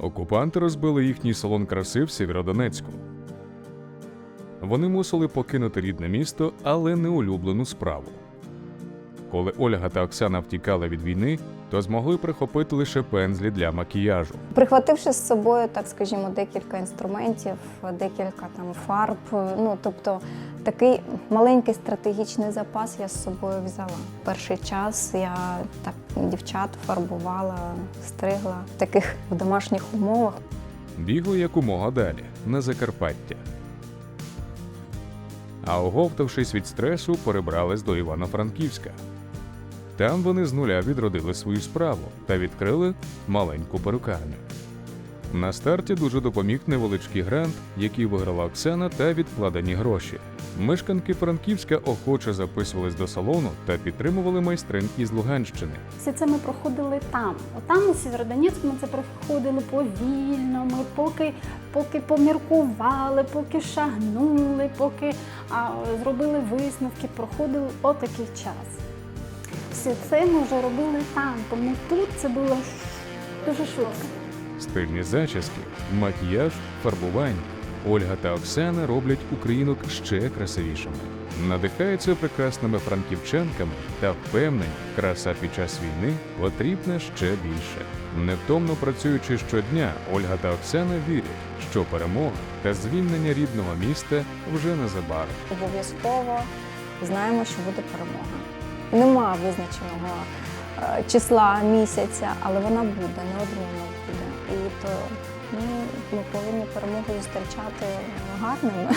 Окупанти розбили їхній салон краси в Сєвєродонецьку. Вони мусили покинути рідне місто, але не улюблену справу. Коли Ольга та Оксана втікали від війни, то змогли прихопити лише пензлі для макіяжу. Прихвативши з собою, так скажімо, декілька інструментів, декілька там фарб. Ну тобто такий маленький стратегічний запас я з собою взяла. Перший час я так дівчат фарбувала, стригла в таких в домашніх умовах. Бігли якомога далі на Закарпаття. А оговтавшись від стресу, перебрались до Івано-Франківська. Там вони з нуля відродили свою справу та відкрили маленьку перукарню. На старті дуже допоміг невеличкий грант, який виграла Оксана та відкладені гроші. Мешканки Франківська охоче записувались до салону та підтримували майстрин із Луганщини. Все це ми проходили там. Там у Сєвєродонецьку ми це проходили повільно. Ми поки, поки поміркували, поки шагнули, поки а, зробили висновки, проходив отакий час. Все це ми вже робили там, тому тут це було дуже швидко. Стильні зачіски, макіяж, фарбування. Ольга та Оксана роблять українок ще красивішими. Надихаються прекрасними франківчанками та впевнені, краса під час війни потрібна ще більше. Невтомно працюючи щодня, Ольга та Оксана вірять, що перемога та звільнення рідного міста вже незабаром. Обов'язково знаємо, що буде перемога. Нема визначеного е, числа місяця, але вона буде, неодмінно буде. І то ми повинні перемогу зустрічати гарними.